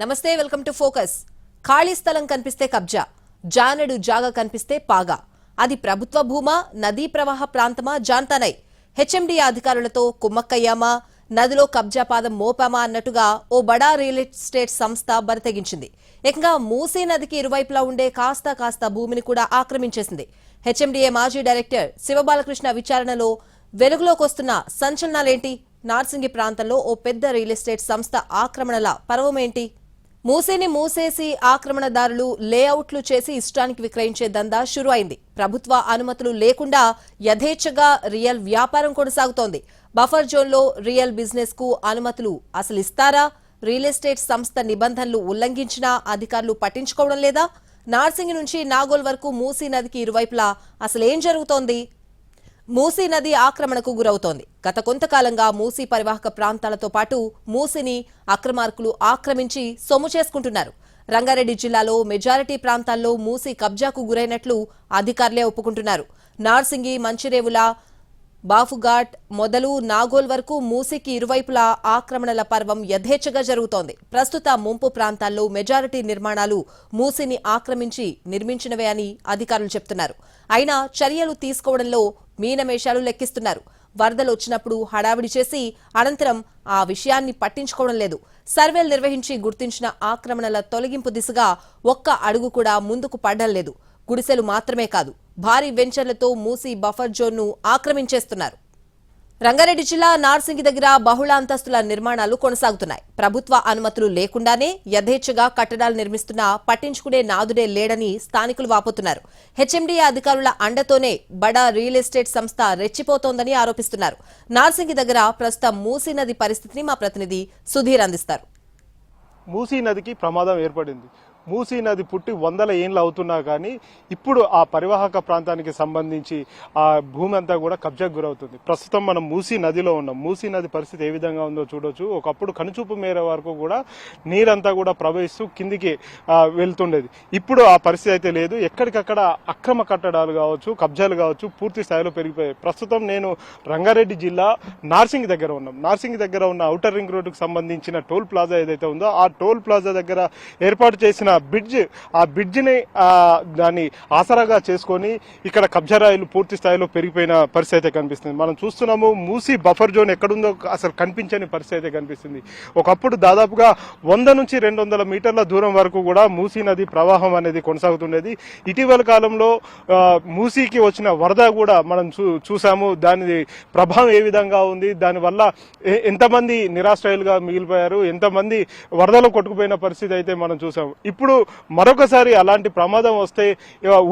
నమస్తే welcome to focus. ఖాళీ స్థలం కనిపిస్తే కబ్జా జానెడు జాగా కనిపిస్తే పాగా. అది ప్రభుత్వ భూమా నదీ ప్రవాహ ప్రాంతమా జాంతానై. హెచ్ఎండి అధికారులతో కుమ్మక్కయ్యామా నదిలో కబ్జా పాదం మోపామా అన్నట్టుగా ఓ బడా రియల్ ఎస్టేట్ సంస్థ బరితెగించింది. ఏకంగా మూసీ నదికి ఇరువైపులా ఉండే కాస్త కాస్త భూమిని కూడా ఆక్రమించేసింది. హెచ్ఎండిఏ మాజీ డైరెక్టర్ శివబాలకృష్ణ విచారణలో వెలుగులోకొస్తున్న సంచలనాలేంటి? నార్సింగి ప్రాంతంలో ఓ పెద్ద రియల్ ఎస్టేట్ సంస్థ ఆక్రమణల పర్వమేంటి? మూసేని మూసేసి ఆక్రమణదారులు లేఅవుట్లు చేసి ఇష్టానికి విక్రయించే దందా షురు అయింది ప్రభుత్వ అనుమతులు లేకుండా యథేచ్ఛగా రియల్ వ్యాపారం కొనసాగుతోంది. బఫర్ జోన్లో రియల్ బిజినెస్కు అనుమతులు అసలు ఇస్తారా? రియల్ ఎస్టేట్ సంస్థ నిబంధనలు ఉల్లంఘించినా అధికారులు పట్టించుకోవడం లేదా? నార్సింగి నుంచి నాగోల్ వరకు మూసీ నదికి ఇరువైపులా అసలేం జరుగుతోంది? మూసీ నది ఆక్రమణకు గురవుతోంది. గత కొంతకాలంగా మూసీ పరివాహక ప్రాంతాలతో పాటు మూసీని అక్రమార్కులు ఆక్రమించి సొమ్ము చేసుకుంటున్నారు. రంగారెడ్డి జిల్లాలో మెజారిటీ ప్రాంతాల్లో మూసీ కబ్జాకు గురైనట్లు అధికారులే ఒప్పుకుంటున్నారు. నార్సింగి మంచిరేవుల బాఫుఘాట్ మొదలు నాగోల్ వరకు మూసీకి ఇరువైపులా ఆక్రమణల పర్వం యథేచ్ఛగా జరుగుతోంది. ప్రస్తుత ముంపు ప్రాంతాల్లో మెజారిటీ నిర్మాణాలు మూసీని ఆక్రమించి నిర్మించినవే అని అధికారులు చెప్తున్నారు. అయినా చర్యలు తీసుకోవడంలో మీనమేషాలు లెక్కిస్తున్నారు. వరదలు వచ్చినప్పుడు హడావిడి చేసి అనంతరం ఆ విషయాన్ని పట్టించుకోవడం లేదు. సర్వేలు నిర్వహించి గుర్తించిన ఆక్రమణల తొలగింపు దిశగా ఒక్క అడుగు కూడా ముందుకు పడడం లేదు. గుడిసెలు మాత్రమే కాదు భారీ వెంచర్లతో మూసి బఫర్ జోన్ను ఆక్రమించేస్తున్నారు. రంగారెడ్డి జిల్లా నార్సింగి దగ్గర బహుళ అంతస్తుల నిర్మాణాలు కొనసాగుతున్నాయి. ప్రభుత్వ అనుమతులు లేకుండానే యథేచ్ఛగా కట్టడాలు నిర్మిస్తున్నా పట్టించుకునే నాదుడే లేడని స్థానికులు వాపోతున్నారు. హెచ్ఎండిఏ అధికారుల అండతోనే బడా రియల్ ఎస్టేట్ సంస్థ రెచ్చిపోతోందని ఆరోపిస్తున్నారు. నార్సింగి దగ్గర ప్రస్తుతం మూసీ నది పరిస్థితిని మా ప్రతినిధి సుధీర్ అందిస్తారు. మూసీ నదికి ప్రమాదం ఏర్పడింది. మూసీ నది పుట్టి వందల ఏండ్లు అవుతున్నా కానీ ఇప్పుడు ఆ పరివాహక ప్రాంతానికి సంబంధించి ఆ భూమి అంతా కూడా కబ్జాకు గురవుతుంది. ప్రస్తుతం మనం మూసీ నదిలో ఉన్నాం. మూసీ నది పరిస్థితి ఏ విధంగా ఉందో చూడొచ్చు. ఒకప్పుడు కనుచూపు మేర వరకు కూడా నీరంతా కూడా ప్రవహిస్తూ కిందికి వెళ్తుండేది. ఇప్పుడు ఆ పరిస్థితి అయితే లేదు. ఎక్కడికక్కడ అక్రమ కట్టడాలు కావచ్చు కబ్జాలు కావచ్చు పూర్తి స్థాయిలో పెరిగిపోయాయి. ప్రస్తుతం నేను రంగారెడ్డి జిల్లా నార్సింగ్ దగ్గర ఉన్నాం. నార్సింగ్ దగ్గర ఉన్న ఔటర్ రింగ్ రోడ్డుకు సంబంధించిన టోల్ ప్లాజా ఏదైతే ఉందో ఆ టోల్ ప్లాజా దగ్గర ఏర్పాటు చేసిన బ్రిడ్జ్ ఆ బ్రిడ్జ్ని దాన్ని ఆసరాగా చేసుకొని ఇక్కడ కబ్జారాయిలు పూర్తి స్థాయిలో పెరిగిపోయిన పరిస్థితి అయితే కనిపిస్తుంది. మనం చూస్తున్నాము మూసి బఫర్ జోన్ ఎక్కడుందో అసలు కనిపించని పరిస్థితి అయితే కనిపిస్తుంది. ఒకప్పుడు దాదాపుగా వంద నుంచి రెండు వందల మీటర్ల దూరం వరకు కూడా మూసీ నది ప్రవాహం అనేది కొనసాగుతుండేది. ఇటీవల కాలంలో మూసీకి వచ్చిన వరద కూడా మనం చూ చూసాము. దాని ప్రభావం ఏ విధంగా ఉంది? దానివల్ల ఎంతమంది నిరాశ్రయులుగా మిగిలిపోయారు? ఎంతమంది వరదలో కొట్టుకుపోయిన పరిస్థితి అయితే మనం చూసాము. ఇప్పుడు మరొకసారి అలాంటి ప్రమాదం వస్తే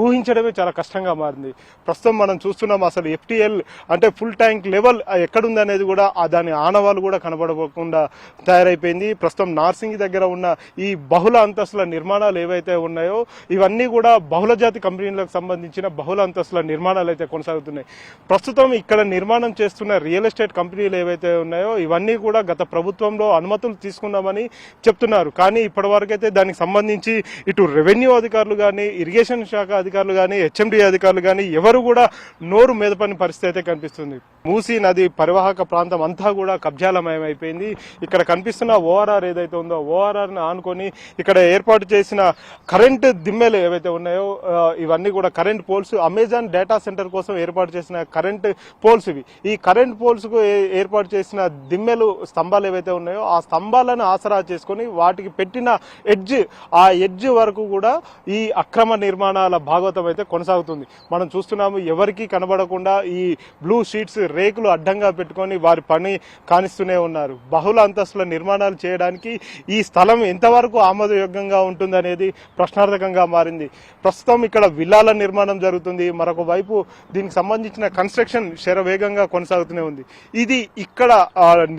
ఊహించడమే చాలా కష్టంగా మారింది. ప్రస్తుతం మనం చూస్తున్నాం అసలు ఎఫ్టీఎల్ అంటే ఫుల్ ట్యాంక్ లెవెల్ ఎక్కడుంది అనేది కూడా ఆ దాని ఆనవాలు కూడా కనబడకుండా తయారైపోయింది. ప్రస్తుతం నార్సింగ్ దగ్గర ఉన్న ఈ బహుళ అంతస్తుల నిర్మాణాలు ఏవైతే ఉన్నాయో ఇవన్నీ కూడా బహుళ జాతి కంపెనీలకు సంబంధించిన బహుళ అంతస్తుల నిర్మాణాలు అయితే కొనసాగుతున్నాయి. ప్రస్తుతం ఇక్కడ నిర్మాణం చేస్తున్న రియల్ ఎస్టేట్ కంపెనీలు ఏవైతే ఉన్నాయో ఇవన్నీ కూడా గత ప్రభుత్వంలో అనుమతులు తీసుకున్నామని చెప్తున్నారు. కానీ ఇప్పటివరకైతే దానికి సంబంధించి ఇటు రెవెన్యూ అధికారులు కానీ ఇరిగేషన్ శాఖ అధికారులు కానీ హెచ్ఎండి అధికారులు కానీ ఎవరు కూడా నోరు మీదపని పరిస్థితి అయితే కనిపిస్తుంది. మూసీ నది పరివాహక ప్రాంతం అంతా కూడా కబ్జాలమయం అయిపోయింది ఇక్కడ కనిపిస్తున్న ఓఆర్ఆర్ ఏదైతే ఉందో ఓఆర్ఆర్ని ఆనుకొని ఇక్కడ ఏర్పాటు చేసిన కరెంటు దిమ్మెలు ఏవైతే ఉన్నాయో ఇవన్నీ కూడా current poles Amazon data centre కోసం ఏర్పాటు చేసిన కరెంట్ పోల్స్ ఇవి. ఈ కరెంట్ పోల్స్కు ఏ- ఏర్పాటు చేసిన దిమ్మెలు స్తంభాలు ఏవైతే ఉన్నాయో ఆ స్తంభాలను ఆసరా చేసుకొని వాటికి పెట్టిన ఎడ్జ్ ఆ ఆ ఎడ్జ్ వరకు కూడా ఈ అక్రమ నిర్మాణాల భాగవతం అయితే కొనసాగుతుంది. మనం చూస్తున్నాము ఎవరికి కనబడకుండా ఈ బ్లూ షీట్స్ రేకులు అడ్డంగా పెట్టుకొని వారి పని కానిస్తూనే ఉన్నారు. బహుళ అంతస్తుల నిర్మాణాలు చేయడానికి ఈ స్థలం ఎంతవరకు ఆమోదయోగ్యంగా ఉంటుందనేది ప్రశ్నార్థకంగా మారింది. ప్రస్తుతం ఇక్కడ విల్లాల నిర్మాణం జరుగుతుంది. మరొక వైపు దీనికి సంబంధించిన కన్స్ట్రక్షన్ శరవేగంగా కొనసాగుతూనే ఉంది. ఇది ఇక్కడ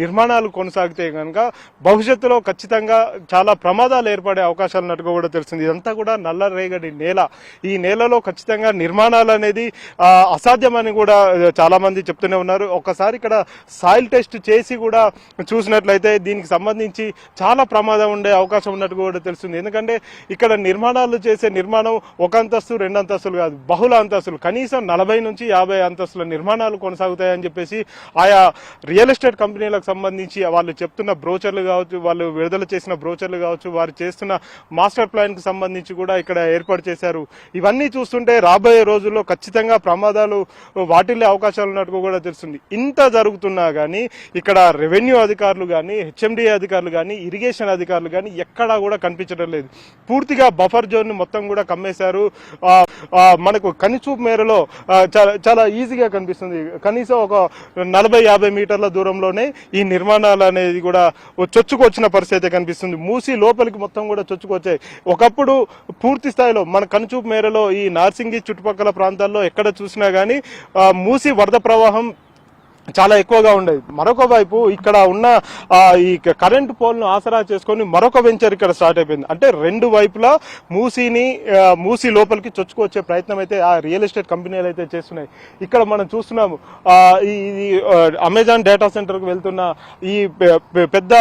నిర్మాణాలు కొనసాగితే కనుక భవిష్యత్తులో ఖచ్చితంగా చాలా ప్రమాదాలు ఏర్పడే అవకాశాలు ఉన్నట్టుగా కూడా తెలిసింది ఇదంతా కూడా నల్ల రేగడి నేల. ఈ నేలలో ఖచ్చితంగా నిర్మాణాలు అనేది అసాధ్యమని కూడా చాలామంది చెప్తూనే ఉన్నారు. ఉన్నారు ఒకసారి ఇక్కడ సాయిల్ టెస్ట్ చేసి కూడా చూసినట్లయితే దీనికి సంబంధించి చాలా ప్రమాదం ఉండే అవకాశం ఉన్నట్టు కూడా తెలుస్తుంది. ఎందుకంటే ఇక్కడ నిర్మాణాలు చేసే నిర్మాణం ఒక అంతస్తు రెండు అంతస్తులు కాదు బహుళ అంతస్తులు. కనీసం నలభై నుంచి యాభై అంతస్తుల నిర్మాణాలు కొనసాగుతాయని చెప్పేసి ఆయా రియల్ ఎస్టేట్ కంపెనీలకు సంబంధించి వాళ్ళు చెప్తున్న బ్రోచర్లు కావచ్చు వాళ్ళు విడుదల చేసిన బ్రోచర్లు కావచ్చు వారు చేస్తున్న మాస్టర్ ప్లాన్కి సంబంధించి కూడా ఇక్కడ ఏర్పాటు చేశారు. ఇవన్నీ చూస్తుంటే రాబోయే రోజుల్లో ఖచ్చితంగా ప్రమాదాలు వాటిల్లే అవకాశాలు ఉన్నట్టు కూడా తెలుస్తుంది. ఇంత జరుగుతున్నా కానీ ఇక్కడ రెవెన్యూ అధికారులు కానీ హెచ్ఎండిఏ అధికారులు కానీ ఇరిగేషన్ అధికారులు కానీ ఎక్కడా కూడా కనిపించడం లేదు. పూర్తిగా బఫర్ జోన్ మొత్తం కూడా కమ్మేశారు. మనకు కనిచూపు మేరలో చాలా చాలా ఈజీగా కనిపిస్తుంది. కనీసం ఒక నలభై యాభై మీటర్ల దూరంలోనే ఈ నిర్మాణాలు అనేది కూడా చొచ్చుకొచ్చిన పరిస్థితి కనిపిస్తుంది. మూసి లోపలికి మొత్తం కూడా చొచ్చుకొచ్చాయి. ఒకప్పుడు పూర్తి స్థాయిలో మన కనుచూపు మేరలో ఈ నార్సింగి చుట్టుపక్కల ప్రాంతాల్లో ఎక్కడ చూసినా కానీ మూసి వరద ప్రవాహం చాలా ఎక్కువగా ఉండేది. మరొక వైపు ఇక్కడ ఉన్న ఈ కరెంట్ పోల్ను ఆసరా చేసుకొని మరొక వెంచర్ ఇక్కడ స్టార్ట్ అయిపోయింది. అంటే రెండు వైపులా మూసీని మూసీ లోపలికి చొచ్చుకొచ్చే ప్రయత్నం అయితే ఆ రియల్ ఎస్టేట్ కంపెనీలు అయితే చేస్తున్నాయి. ఇక్కడ మనం చూస్తున్నాము ఈ అమెజాన్ డేటా సెంటర్కి వెళ్తున్న ఈ పెద్ద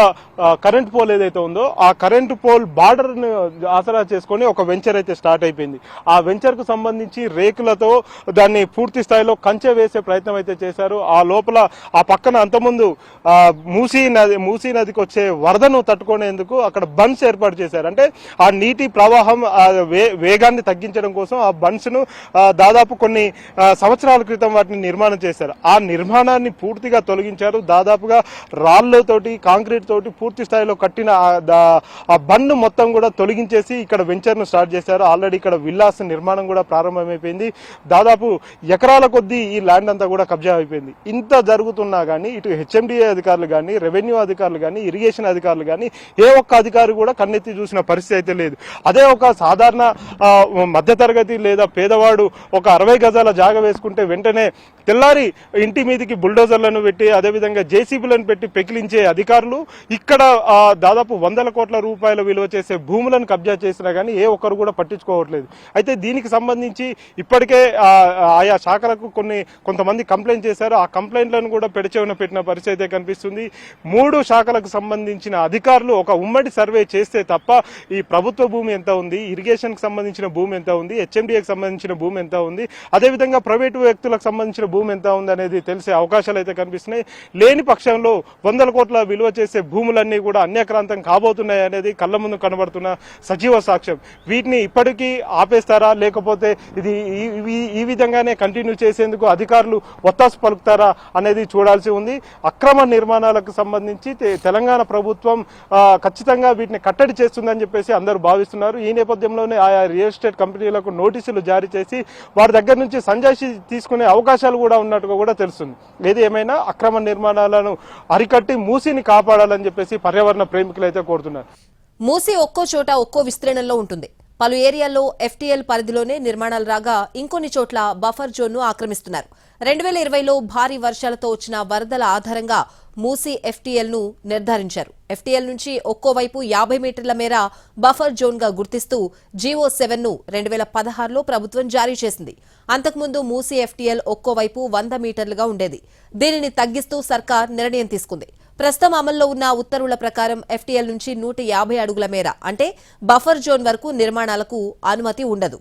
కరెంట్ పోల్ ఏదైతే ఉందో ఆ కరెంట్ పోల్ బార్డర్ను ఆసరా చేసుకొని ఒక వెంచర్ అయితే స్టార్ట్ అయిపోయింది. ఆ వెంచర్కు సంబంధించి రేకులతో దాన్ని పూర్తి స్థాయిలో కంచె వేసే ప్రయత్నం అయితే చేశారు. ఆ లోపల ఆ పక్కన అంతకుముందు మూసీ నది మూసీ నదికి వచ్చే వరదను తట్టుకునేందుకు అక్కడ బన్స్ ఏర్పాటు చేశారు. అంటే ఆ నీటి ప్రవాహం ఆ వే- వేగాన్ని తగ్గించడం కోసం ఆ బన్స్ను దాదాపు కొన్ని సంవత్సరాల క్రితం వాటిని నిర్మాణం చేశారు. ఆ నిర్మాణాన్ని పూర్తిగా తొలగించారు. దాదాపుగా రాళ్ళతోటి కాంక్రీట్ తోటి పూర్తి స్థాయిలో కట్టిన ఆ బన్ను బండ్ మొత్తం కూడా తొలగించేసి ఇక్కడ వెంచర్ను స్టార్ట్ చేశారు. ఆల్రెడీ ఇక్కడ విల్లాస్ నిర్మాణం కూడా ప్రారంభమైపోయింది. దాదాపు ఎకరాల కొద్దీ ఈ ల్యాండ్ అంతా కూడా కబ్జా అయిపోయింది. ఇంత జరుగుతున్నా కానీ ఇటు హెచ్ఎండిఏ అధికారులు కానీ రెవెన్యూ అధికారులు కానీ ఇరిగేషన్ అధికారులు కానీ ఏ ఒక్క అధికారి కూడా కన్నెత్తి చూసిన పరిస్థితి అయితే లేదు. అదే ఒక సాధారణ మధ్యతరగతి లేదా పేదవాడు ఒక అరవై గజాల జాగ వేసుకుంటే వెంటనే తెల్లారి ఇంటి మీదకి బుల్డోజర్లను పెట్టి అదేవిధంగా జేసీబీలను పెట్టి పెకిలించే అధికారులు ఇక్కడ దాదాపు వందల కోట్ల రూపాయల విలువ చేసే భూములను కబ్జా చేసినా కానీ ఏ ఒక్కరు కూడా పట్టించుకోవట్లేదు. అయితే దీనికి సంబంధించి ఇప్పటికే ఆయా శాఖలకు కొన్ని కొంతమంది కంప్లైంట్ చేశారు. ఆ కంప్లైంట్ కంప్లైంట్లను కూడా పెడచెవిన పెట్టిన పరిస్థితి అయితే కనిపిస్తుంది. మూడు శాఖలకు సంబంధించిన అధికారులు ఒక ఉమ్మడి సర్వే చేస్తే తప్ప ఈ ప్రభుత్వ భూమి ఎంత ఉంది ఇరిగేషన్కి సంబంధించిన భూమి ఎంత ఉంది హెచ్ఎండిఏకి సంబంధించిన భూమి ఎంత ఉంది అదేవిధంగా ప్రైవేటు వ్యక్తులకు సంబంధించిన భూమి ఎంత ఉంది అనేది తెలిసే అవకాశాలు అయితే కనిపిస్తున్నాయి. లేని పక్షంలో వందల కోట్ల విలువ చేసే భూములన్నీ కూడా అన్యక్రాంతం కాబోతున్నాయి అనేది కళ్ళ ముందు కనబడుతున్న సజీవ సాక్ష్యం. వీటిని ఇప్పటికీ ఆపేస్తారా? లేకపోతే ఇది ఈ- ఈ విధంగానే కంటిన్యూ చేసేందుకు అధికారులు ఒత్తాసు పలుకుతారా? అనేది చూడాల్సి ఉంది. అక్రమ నిర్మాణాలకు సంబంధించి తెలంగాణ ప్రభుత్వం ఖచ్చితంగా వీటిని కట్టడి చేస్తుందని చెప్పేసి అందరూ భావిస్తున్నారు. ఈ నేపథ్యంలోనే ఆయా రియల్ ఎస్టేట్ కంపెనీలకు నోటీసులు జారీ చేసి వారి దగ్గర నుంచి సంజాయిషి తీసుకునే అవకాశాలు కూడా ఉన్నట్టుగా కూడా తెలుస్తుంది. ఏది ఏమైనా అక్రమ నిర్మాణాలను అరికట్టి మూసిని కాపాడాలని చెప్పేసి పర్యావరణ ప్రేమికులు అయితే కోరుతున్నారు. మూసి ఒక్కో చోట ఒక్కో విస్తీర్ణంలో ఉంటుంది. పలు ఏరియాల్లో ఎఫ్టీఎల్ పరిధిలోనే నిర్మాణాలు రాగా ఇంకొన్ని చోట్ల బఫర్ జోన్ను ఆక్రమిస్తున్నారు. రెండు వేల ఇరవైలో భారీ వర్షాలతో వచ్చిన వరదల ఆధారంగా మూసీ ఎఫ్టీఎల్ను నిర్ధారించారు. ఎఫ్టీఎల్ నుంచి ఒక్కోవైపు యాభై మీటర్ల మేర బఫర్ జోన్గా గుర్తిస్తూ జీవో సెవెన్ను రెండు వేల పదహారులో ప్రభుత్వం జారీ చేసింది. అంతకుముందు మూసీ ఎఫ్టీఎల్ ఒక్కోవైపు వంద మీటర్లుగా ఉండేది. దీనిని తగ్గిస్తూ సర్కార్ నిర్ణయం తీసుకుంది. ప్రస్తుతం అమల్లో ఉన్న ఉత్తర్వుల ప్రకారం ఎఫ్టీఎల్ నుంచి నూట యాభై అడుగుల మేర అంటే బఫర్ జోన్ వరకు నిర్మాణాలకు అనుమతి ఉండదు.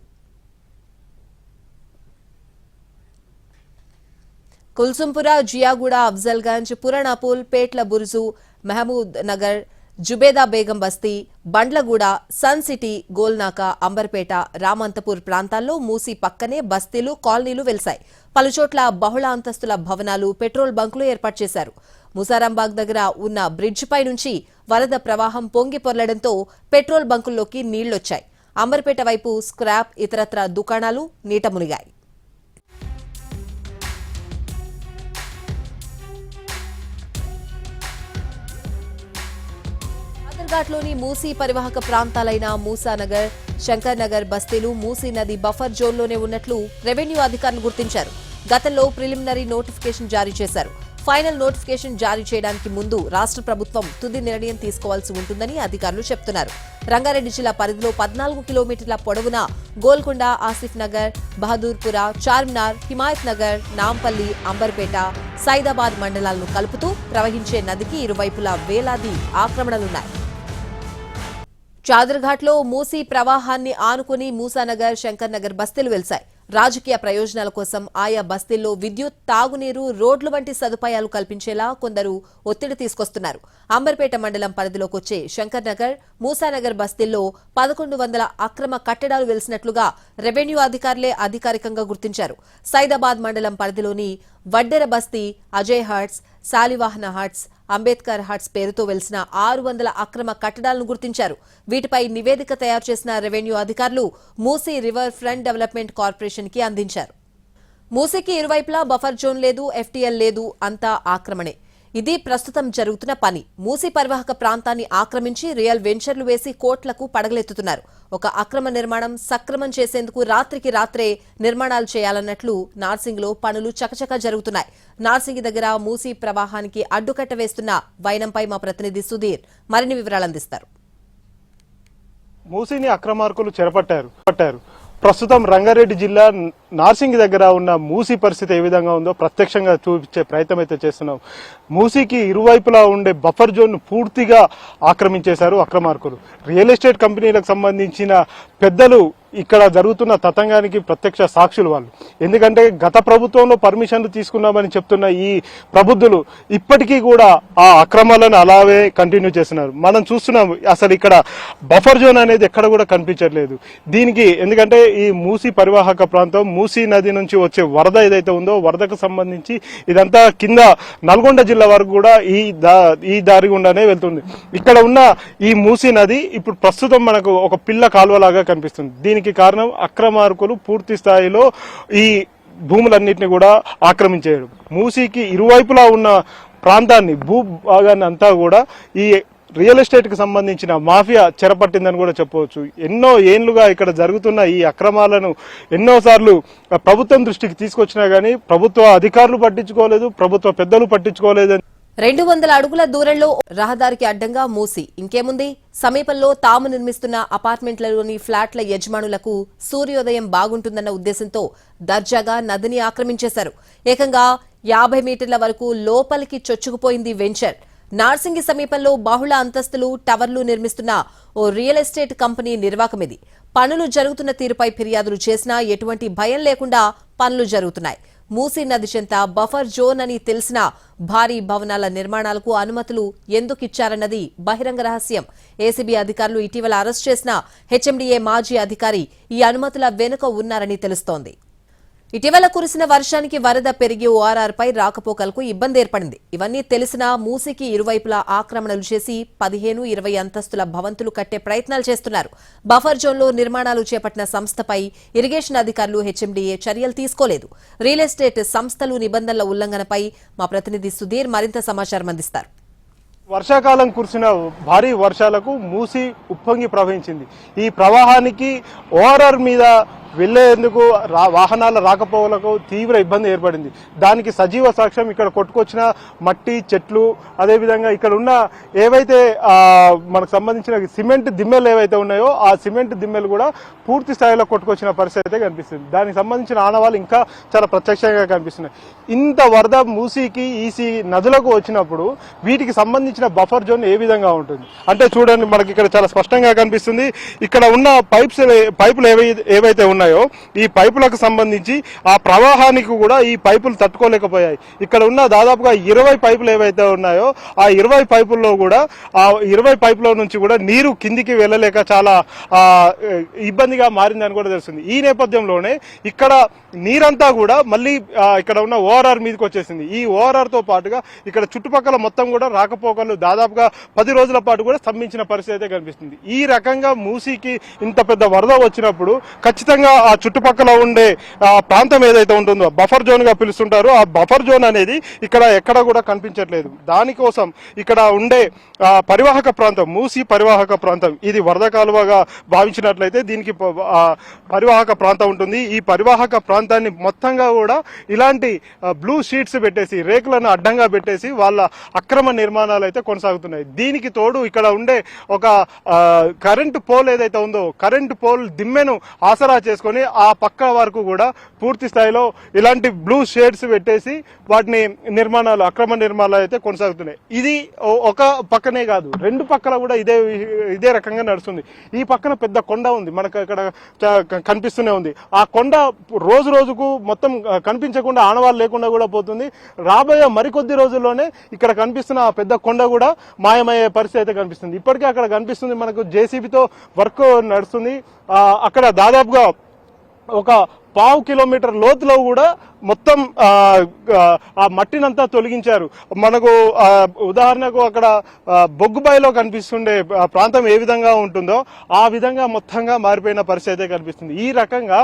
కుల్సుంపుర జియాగూడ అఫ్జల్గంజ్ పురాణాపూల్ పేట్ల బురుజు మహమూద్ నగర్ జుబేదా బేగం బస్తీ బండ్లగూడ సన్ సిటీ గోల్నాక అంబర్పేట రామంతపూర్ ప్రాంతాల్లో మూసి పక్కనే బస్తీలు కాలనీలు వెలిశాయి. పలుచోట్ల బహుళ అంతస్తుల భవనాలు పెట్రోల్ బంకులు ఏర్పాటు చేశారు. ముసారాంబాగ్ దగ్గర ఉన్న బ్రిడ్జిపై నుంచి వరద ప్రవాహం పొంగి పొరలడంతో పెట్రోల్ బంకుల్లోకి నీళ్ళొచ్చాయి. అంబర్పేట వైపు స్క్రాప్ ఇతరత్ర దుకాణాలు నీట మునిగాయి. బాదర్ఘాట్లోని మూసీ పరివాహక ప్రాంతాలైన మూసానగర్ శంకర్ నగర్ బస్తీలు మూసీ నది బఫర్ జోన్లోనే ఉన్నట్లు రెవెన్యూ అధికారులు గుర్తించారు. గతంలో ప్రిలిమినరీ నోటిఫికేషన్ జారీ చేశారు. ఫైనల్ నోటిఫికేషన్ జారీ చేయడానికి ముందు రాష్ట్ర ప్రభుత్వం తుది నిర్ణయం తీసుకోవాల్సి ఉంటుందని అధికారులు చెప్తున్నారు. రంగారెడ్డి జిల్లా పరిధిలో పద్నాలుగు కిలోమీటర్ల పొడవున గోల్కొండ ఆసిఫ్ నగర్ బహదూర్పుర చార్మినార్ హిమాయత్ నగర్ నాంపల్లి అంబర్పేట సైదాబాద్ మండలాలను కలుపుతూ ప్రవహించే నదికి ఇరువైపులా వేలాది ఆక్రమణలున్నాయి. చాదర్ఘాట్లో మూసీ ప్రవాహాన్ని ఆనుకుని మూసానగర్ శంకర్నగర్ బస్తీలు వెలిశాయి. రాజకీయ ప్రయోజనాల కోసం ఆయా బస్తీల్లో విద్యుత్ తాగునీరు రోడ్లు వంటి సదుపాయాలు కల్పించేలా కొందరు ఒత్తిడి తీసుకొస్తున్నారు. అంబర్పేట మండలం పరిధిలోకి వచ్చే శంకర్నగర్ మూసానగర్ బస్తీల్లో పదకొండు వందల అక్రమ కట్టడాలు వెలిసినట్లుగా రెవెన్యూ అధికారులే అధికారికంగా గుర్తించారు. సైదాబాద్ మండలం పరిధిలోని Vaddera Basti Ajay huts Shalivahana huts Ambedkar huts పేరుతో వెలిసిన ఆరు వందల అక్రమ కట్టడాలను గుర్తించారు. వీటిపై నివేదిక తయారు చేసిన రెవెన్యూ అధికారులు మూసీ రివర్ ఫ్రంట్ డెవలప్మెంట్ కార్పొరేషన్కి అందించారు. మూసీకి ఇరువైపులా బఫర్ జోన్ లేదు ఎఫ్టీఎల్ లేదు అంతా ఆక్రమణే. ఇది ప్రస్తుతం జరుగుతున్న పని. మూసీ పరివాహక ప్రాంతాన్ని ఆక్రమించి రియల్ వెంచర్లు వేసి కోట్లకు పడగలెత్తుతున్నారు. ఒక అక్రమ నిర్మాణం సక్రమం చేసేందుకు రాత్రికి రాత్రే నిర్మాణాలు చేయాలన్నట్లు నార్సింగ్లో పనులు చకచక జరుగుతున్నాయి. నార్సింగ్ దగ్గర మూసీ ప్రవాహానికి అడ్డుకట్ట వేస్తున్న వైనంపై మా ప్రతినిధి సుధీర్ మరిన్ని వివరాలు అందిస్తారు. మూసీని అక్రమార్కులు చెరపట్టారు. పట్టారు. ప్రస్తుతం రంగారెడ్డి జిల్లా నార్సింగ్ దగ్గర ఉన్న మూసీ పరిస్థితి ఏ విధంగా ఉందో ప్రత్యక్షంగా చూపించే ప్రయత్నం అయితే చేస్తున్నాం. మూసీకి ఇరువైపులా ఉండే బఫర్ జోన్ పూర్తిగా ఆక్రమించేశారు అక్రమార్కులు. రియల్ ఎస్టేట్ కంపెనీలకు సంబంధించిన పెద్దలు ఇక్కడ జరుగుతున్న తతంగానికి ప్రత్యక్ష సాక్షులు వాళ్ళు. ఎందుకంటే గత ప్రభుత్వంలో పర్మిషన్లు తీసుకున్నామని చెప్తున్న ఈ ప్రబుద్ధులు ఇప్పటికీ కూడా ఆ అక్రమాలను అలాగే కంటిన్యూ చేస్తున్నారు. మనం చూస్తున్నాం అసలు ఇక్కడ బఫర్ జోన్ అనేది ఎక్కడ కూడా కనిపించట్లేదు. దీనికి ఎందుకంటే ఈ మూసీ పరివాహక ప్రాంతం మూసీ నది నుంచి వచ్చే వరద ఏదైతే ఉందో వరదకు సంబంధించి ఇదంతా కింద నల్గొండ జిల్లా వరకు కూడా ఈ దా ఈ దారి గుండానే వెళ్తుంది. ఇక్కడ ఉన్న ఈ మూసీ నది ఇప్పుడు ప్రస్తుతం మనకు ఒక పిల్ల కాలువలాగా కనిపిస్తుంది. దీనికి కారణం అక్రమార్కులు పూర్తి స్థాయిలో ఈ భూములన్నింటినీ కూడా ఆక్రమించేయడం మూసీకి ఇరువైపులా ఉన్న ప్రాంతాన్ని భూ భాగాన్ని అంతా కూడా ఈ రియల్ ఎస్టేట్కి సంబంధించిన మాఫియా చెరపట్టిందని కూడా చెప్పవచ్చు. ఎన్నో ఏండ్లుగా ఇక్కడ జరుగుతున్న ఈ అక్రమాలను ఎన్నోసార్లు ప్రభుత్వం దృష్టికి తీసుకొచ్చినా గానీ ప్రభుత్వ అధికారులు పట్టించుకోలేదు ప్రభుత్వ పెద్దలు పట్టించుకోలేదు రెండు వందల అడుగుల దూరంలో రహదారికి అడ్డంగా మూసి. ఇంకేముంది? సమీపంలో తాము నిర్మిస్తున్న అపార్ట్మెంట్లలోని ఫ్లాట్ల యజమానులకు సూర్యోదయం బాగుంటుందన్న ఉద్దేశంతో దర్జాగా నదిని ఆక్రమించేశారు. ఏకంగా యాభై మీటర్ల వరకు లోపలికి చొచ్చుకుపోయింది వెంచర్. నార్సింగి సమీపంలో బహుళ అంతస్తులు టవర్లు నిర్మిస్తున్న ఓ రియల్ ఎస్టేట్ కంపెనీ నిర్వాహకమిది పనులు జరుగుతున్న తీరుపై ఫిర్యాదులు చేసినా ఎటువంటి భయం లేకుండా పనులు జరుగుతున్నాయి. మూసీ నది చెంత బఫర్ జోన్ అని తెలిసిన భారీ భవనాల నిర్మాణాలకు అనుమతులు ఎందుకు ఇచ్చారన్నది బహిరంగ రహస్యం. ఏసీబీ అధికారులు ఇటీవల అరెస్ట్ చేసిన హెచ్ఎండీఏ మాజీ అధికారి ఈ అనుమతుల వెనుక ఉన్నారని తెలుస్తోంది. ఇటీవల కురిసిన వర్షానికి వరద పెరిగి ఓఆర్ఆర్ పై రాకపోకలకు ఇబ్బంది ఏర్పడింది. ఇవన్నీ తెలిసినా మూసికి ఇరువైపులా ఆక్రమణలు చేసి పదిహేను ఇరవై అంతస్తుల భవంతులు కట్టే ప్రయత్నాలు చేస్తున్నారు. బఫర్ జోన్లో నిర్మాణాలు చేపట్టిన సంస్థపై ఇరిగేషన్ అధికారులు హెచ్ఎండీఏ చర్యలు తీసుకోలేదు. రియల్ ఎస్టేట్ సంస్థలు నిబంధనల ఉల్లంఘనపై మా ప్రతినిధి సుధీర్ మరింత సమాచారం అందిస్తారు. వర్షాకాలం కురిసిన భారీ వర్షాలకు మూసి ఉప్పొంగి ప్రవహించింది. ఈ ప్రవాహానికి ఓఆర్ఆర్ మీద వెళ్ళేందుకు రా వాహనాల రాకపోకలకు తీవ్ర ఇబ్బంది ఏర్పడింది. దానికి సజీవ సాక్ష్యం ఇక్కడ కొట్టుకొచ్చిన మట్టి చెట్లు అదేవిధంగా ఇక్కడ ఉన్న ఏవైతే మనకు సంబంధించిన సిమెంట్ దిమ్మెలు ఏవైతే ఉన్నాయో ఆ సిమెంట్ దిమ్మెలు కూడా పూర్తి స్థాయిలో కొట్టుకొచ్చిన పరిస్థితి అయితే కనిపిస్తుంది. దానికి సంబంధించిన ఆనవాళ్ళు ఇంకా చాలా ప్రత్యక్షంగా కనిపిస్తున్నాయి. ఇంత వరద మూసీకి ఈసీ నదులకు వచ్చినప్పుడు వీటికి సంబంధించిన బఫర్ జోన్ ఏ విధంగా ఉంటుంది? అంటే చూడండి మనకి ఇక్కడ చాలా స్పష్టంగా కనిపిస్తుంది. ఇక్కడ ఉన్న పైప్స్ పైపులు ఏవై ఏవైతే ఉన్నాయో ఈ పైపులకు సంబంధించి ఆ ప్రవాహానికి కూడా ఈ పైపులు తట్టుకోలేకపోయాయి. ఇక్కడ ఉన్న దాదాపుగా ఇరవై పైపులు ఏవైతే ఉన్నాయో ఆ ఇరవై పైపుల్లో కూడా ఆ ఇరవై పైపుల నుంచి కూడా నీరు కిందికి వెళ్ళలేక చాలా ఇబ్బందిగా మారిందని కూడా తెలుస్తుంది. ఈ నేపథ్యంలోనే ఇక్కడ నీరంతా కూడా మళ్ళీ ఇక్కడ ఉన్న ఓఆర్ఆర్ మీదకి వచ్చేసింది. ఈ ఓఆర్ఆర్తో పాటుగా ఇక్కడ చుట్టుపక్కల మొత్తం కూడా రాకపోకలు దాదాపుగా పది రోజుల పాటు కూడా స్తంభించిన పరిస్థితి అయితే కనిపిస్తుంది. ఈ రకంగా మూసీకి ఇంత పెద్ద వరద వచ్చినప్పుడు ఖచ్చితంగా ఆ చుట్టుపక్కల ఉండే ఆ ప్రాంతం ఏదైతే ఉంటుందో బఫర్ జోన్గా పిలుస్తుంటారో ఆ బఫర్ జోన్ అనేది ఇక్కడ ఎక్కడ కూడా కనిపించట్లేదు. దానికోసం ఇక్కడ ఉండే ఆ, పరివాహక ప్రాంతం మూసి పరివాహక ప్రాంతం ఇది వరద కాలువగా భావించినట్లయితే దీనికి పరివాహక ప్రాంతం ఉంటుంది. ఈ పరివాహక ప్రాంతాన్ని మొత్తంగా కూడా ఇలాంటి బ్లూ షీట్స్ పెట్టేసి రేకులను అడ్డంగా పెట్టేసి వాళ్ళ అక్రమ నిర్మాణాలు అయితే కొనసాగుతున్నాయి. దీనికి తోడు ఇక్కడ ఉండే ఒక కరెంటు పోల్ ఏదైతే ఉందో కరెంటు పోల్ దిమ్మెను ఆసరా చేసి చేసుకొని ఆ పక్క వరకు కూడా పూర్తి స్థాయిలో ఇలాంటి బ్లూ షేడ్స్ పెట్టేసి వాటిని నిర్మాణాలు అక్రమ నిర్మాణాలు అయితే కొనసాగుతున్నాయి. ఇది ఒక పక్కనే కాదు. రెండు పక్కల కూడా ఇదే ఇదే రకంగా నడుస్తుంది. ఈ పక్కన పెద్ద కొండ ఉంది. మనకు ఇక్కడ కనిపిస్తూనే ఉంది. ఆ కొండ రోజు రోజుకు మొత్తం కనిపించకుండా ఆనవాళ్ళు లేకుండా కూడా పోతుంది. రాబోయే మరికొద్ది రోజుల్లోనే ఇక్కడ కనిపిస్తున్న ఆ పెద్ద కొండ కూడా మాయమయ్యే పరిస్థితి అయితే కనిపిస్తుంది. ఇప్పటికే అక్కడ కనిపిస్తుంది మనకు జేసీబీతో వర్క్ నడుస్తుంది. అక్కడ దాదాపుగా ఒక పావు కిలోమీటర్ లోతులో కూడా మొత్తం ఆ, మట్టినంతా తొలగించారు. మనకు ఉదాహరణకు అక్కడ బొగ్గుబాయిలో కనిపిస్తుండే ప్రాంతం ఏ విధంగా ఉంటుందో ఆ విధంగా మొత్తంగా మారిపోయిన పరిస్థితి అయితే కనిపిస్తుంది. ఈ రకంగా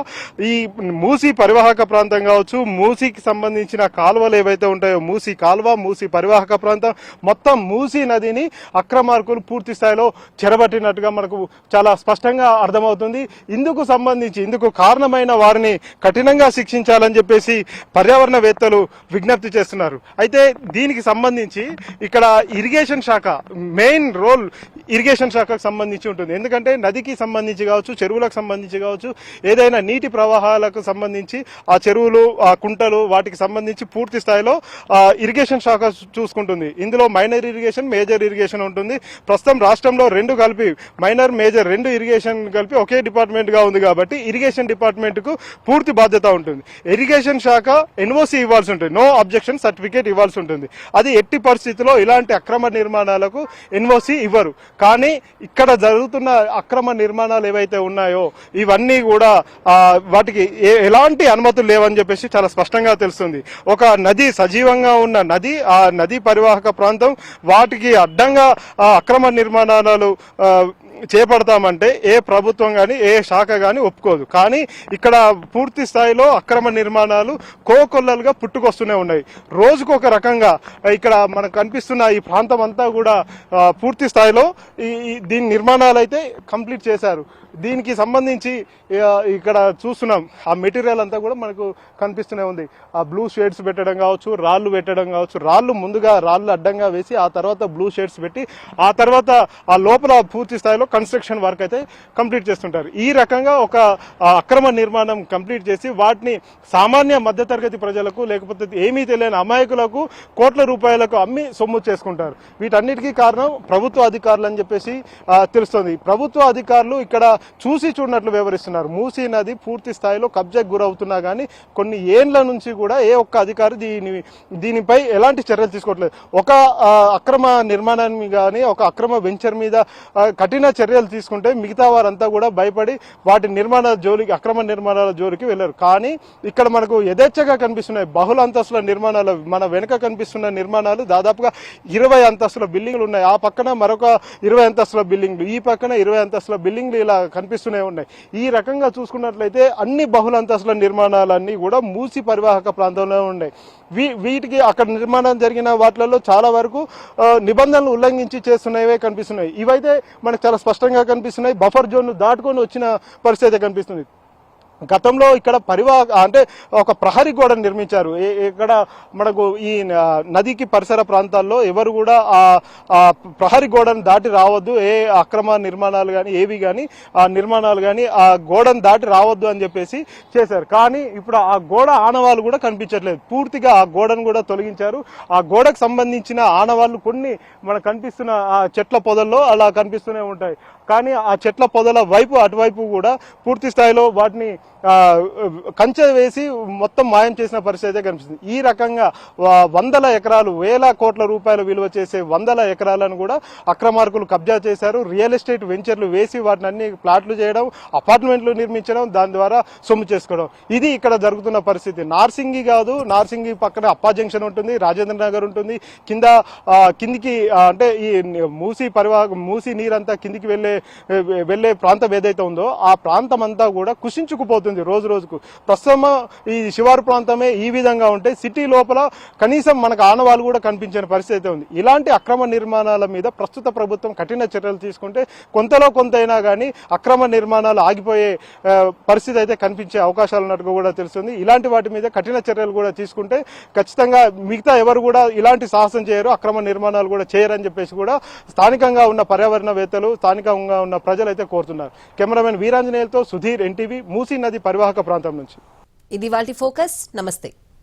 ఈ మూసి పరివాహక ప్రాంతం కావచ్చు మూసీకి సంబంధించిన కాలువలు ఏవైతే ఉంటాయో మూసి కాలువ మూసి పరివాహక ప్రాంతం మొత్తం మూసి నదిని అక్రమార్కులు పూర్తి స్థాయిలో చెరబట్టినట్టుగా మనకు చాలా స్పష్టంగా అర్థమవుతుంది. ఇందుకు సంబంధించి ఇందుకు కారణమైన వారిని కఠినంగా శిక్షించాలని చెప్పేసి పర్యావరణవేత్తలు విజ్ఞప్తి చేస్తున్నారు. అయితే దీనికి సంబంధించి ఇక్కడ ఇరిగేషన్ శాఖ మెయిన్ రోల్ ఇరిగేషన్ శాఖకు సంబంధించి ఉంటుంది. ఎందుకంటే నదికి సంబంధించి కావచ్చు చెరువులకు సంబంధించి కావచ్చు ఏదైనా నీటి ప్రవాహాలకు సంబంధించి ఆ చెరువులు ఆ కుంటలు వాటికి సంబంధించి పూర్తి స్థాయిలో ఇరిగేషన్ శాఖ చూసుకుంటుంది. ఇందులో మైనర్ ఇరిగేషన్ మేజర్ ఇరిగేషన్ ఉంటుంది. ప్రస్తుతం రాష్ట్రంలో రెండు కలిపి మైనర్ మేజర్ రెండు ఇరిగేషన్ కలిపి ఒకే డిపార్ట్మెంట్గా ఉంది కాబట్టి ఇరిగేషన్ డిపార్ట్మెంట్కు పూర్తి బాధ్యత ఉంటుంది. ఇరిగేషన్ శాఖ ఎన్ఓసి ఇవ్వాల్సి ఉంటుంది. నో అబ్జెక్షన్ సర్టిఫికేట్ ఇవ్వాల్సి ఉంటుంది. అది ఎట్టి పరిస్థితిలో ఇలాంటి అక్రమ నిర్మాణాలకు ఎన్ఓసి ఇవ్వరు. కానీ ఇక్కడ జరుగుతున్న అక్రమ నిర్మాణాలు ఏవైతే ఉన్నాయో ఇవన్నీ కూడా వాటికి ఏ- ఎలాంటి అనుమతులు లేవని చెప్పేసి చాలా స్పష్టంగా తెలుస్తుంది. ఒక నది సజీవంగా ఉన్న నది ఆ నది పరివాహక ప్రాంతం వాటికి అడ్డంగా అక్రమ నిర్మాణాలు చేపడతామంటే ఏ ప్రభుత్వం కానీ ఏ శాఖ కానీ ఒప్పుకోదు. కానీ ఇక్కడ పూర్తి స్థాయిలో అక్రమ నిర్మాణాలు కోకొల్లలుగా పుట్టుకొస్తూనే ఉన్నాయి. రోజుకు ఒక రకంగా ఇక్కడ మనకు కనిపిస్తున్న ఈ ప్రాంతం అంతా కూడా పూర్తి స్థాయిలో ఈ- దీని నిర్మాణాలు అయితే కంప్లీట్ చేశారు. దీనికి సంబంధించి ఇక్కడ చూస్తున్నాం. ఆ మెటీరియల్ అంతా కూడా మనకు కనిపిస్తూనే ఉంది. ఆ బ్లూ షేడ్స్ పెట్టడం కావచ్చు రాళ్ళు పెట్టడం కావచ్చు రాళ్ళు ముందుగా రాళ్ళు అడ్డంగా వేసి ఆ తర్వాత బ్లూ షేడ్స్ పెట్టి ఆ తర్వాత ఆ లోపల పూర్తి స్థాయిలో కన్స్ట్రక్షన్ వర్క్ అయితే కంప్లీట్ చేస్తుంటారు. ఈ రకంగా ఒక అక్రమ నిర్మాణం కంప్లీట్ చేసి వాటిని సామాన్య మధ్యతరగతి ప్రజలకు లేకపోతే ఏమీ తెలియని అమాయకులకు కోట్ల రూపాయలకు అమ్మి సొమ్ము చేసుకుంటారు. వీటన్నిటికీ కారణం ప్రభుత్వ అధికారులు అని చెప్పేసి తెలుస్తుంది. ప్రభుత్వ అధికారులు ఇక్కడ చూసి చూడనట్లు వ్యవహరిస్తున్నారు మూసీ నది పూర్తి స్థాయిలో కబ్జాకు గురవుతున్నా కానీ కొన్ని ఏండ్ల నుంచి కూడా ఏ ఒక్క అధికారి దీని దీనిపై ఎలాంటి చర్యలు తీసుకోవట్లేదు. ఒక అక్రమ నిర్మాణాన్ని కానీ ఒక అక్రమ వెంచర్ మీద కఠిన చర్యలు తీసుకుంటే మిగతా వారంతా కూడా భయపడి వాటి నిర్మాణాల జోలికి అక్రమ నిర్మాణాల జోలికి వెళ్ళారు. కానీ ఇక్కడ మనకు యథేచ్ఛగా కనిపిస్తున్నాయి. బహుళ అంతస్తుల నిర్మాణాలు మన వెనుక కనిపిస్తున్న నిర్మాణాలు దాదాపుగా ఇరవై అంతస్తుల బిల్డింగ్లు ఉన్నాయి. ఆ పక్కన మరొక ఇరవై అంతస్తుల బిల్డింగ్లు ఈ పక్కన ఇరవై అంతస్తుల బిల్డింగ్లు ఇలా కనిపిస్తూనే ఉన్నాయి. ఈ రకంగా చూసుకున్నట్లయితే అన్ని బహుళ నిర్మాణాలన్నీ కూడా మూసి పరివాహక ప్రాంతంలో ఉన్నాయి. వీ వీటికి అక్కడ నిర్మాణం జరిగిన వాటిలలో చాలా వరకు నిబంధనలు ఉల్లంఘించి చేస్తున్నవే కనిపిస్తున్నాయి. ఇవైతే మనకు చాలా స్పష్టంగా కనిపిస్తున్నాయి. బఫర్ జోన్ దాటుకొని వచ్చిన పరిస్థితి కనిపిస్తుంది. గతంలో ఇక్కడ పరివాహ అంటే ఒక ప్రహరీ గోడ నిర్మించారు. ఏ- ఇక్కడ మనకు ఈ నదికి పరిసర ప్రాంతాల్లో ఎవరు కూడా ఆ ప్రహరీ గోడను దాటి రావద్దు. ఏ అక్రమ నిర్మాణాలు కానీ ఏవి కానీ ఆ నిర్మాణాలు కానీ ఆ గోడను దాటి రావద్దు అని చెప్పేసి చేశారు. కానీ ఇప్పుడు ఆ గోడ ఆనవాళ్ళు కూడా కనిపించట్లేదు. పూర్తిగా ఆ గోడను కూడా తొలగించారు. ఆ గోడకు సంబంధించిన ఆనవాళ్ళు కొన్ని మనకు కనిపిస్తున్న ఆ చెట్ల పొదల్లో అలా కనిపిస్తూనే ఉంటాయి. కానీ ఆ చెట్ల పొదల వైపు అటువైపు కూడా పూర్తి స్థాయిలో వాటిని కంచె వేసి మొత్తం మాయం చేసిన పరిస్థితి అయితే కనిపిస్తుంది. ఈ రకంగా వందల ఎకరాలు వేల కోట్ల రూపాయలు విలువ చేసే వందల ఎకరాలను కూడా అక్రమార్కులు కబ్జా చేశారు. రియల్ ఎస్టేట్ వెంచర్లు వేసి వాటిని అన్ని ప్లాట్లు చేయడం అపార్ట్మెంట్లు నిర్మించడం దాని ద్వారా సొమ్ము చేసుకోవడం. ఇది ఇక్కడ జరుగుతున్న పరిస్థితి. నార్సింగి కాదు నార్సింగి పక్కన అప్పా జంక్షన్ ఉంటుంది రాజేంద్ర నగర్ ఉంటుంది. కింద కిందికి అంటే ఈ మూసి పరివాహ మూసి నీరంతా కిందికి వెళ్ళే వెళ్ళే ప్రాంతం ఏదైతే ఉందో ఆ ప్రాంతం అంతా కూడా కుషించుకుపోతుంది రోజు రోజుకు. ప్రస్తుతం ఈ శివారు ప్రాంతమే ఈ విధంగా ఉంటే సిటీ లోపల కనీసం మనకు ఆనవాళ్ళు కూడా కనిపించని పరిస్థితి అయితే ఉంది. ఇలాంటి అక్రమ నిర్మాణాల మీద ప్రస్తుత ప్రభుత్వం కఠిన చర్యలు తీసుకుంటే కొంతలో కొంతైనా కానీ అక్రమ నిర్మాణాలు ఆగిపోయే పరిస్థితి అయితే కనిపించే అవకాశాలు ఉన్నట్టుగా కూడా తెలుస్తుంది. ఇలాంటి వాటి మీద కఠిన చర్యలు కూడా తీసుకుంటే ఖచ్చితంగా మిగతా ఎవరు కూడా ఇలాంటి సాహసం చేయరు అక్రమ నిర్మాణాలు కూడా చేయరని చెప్పేసి కూడా స్థానికంగా ఉన్న పర్యావరణవేత్తలు స్థానికంగా భాగంగా ఉన్న ప్రజలైతే కోరుతున్నారు. కెమెరామెన్ వీరాంజనేయులతో సుధీర్ ఎన్టీవీ మూసీ నది పరివాహక ప్రాంతం నుంచి. ఇది వాటి ఫోకస్. నమస్తే.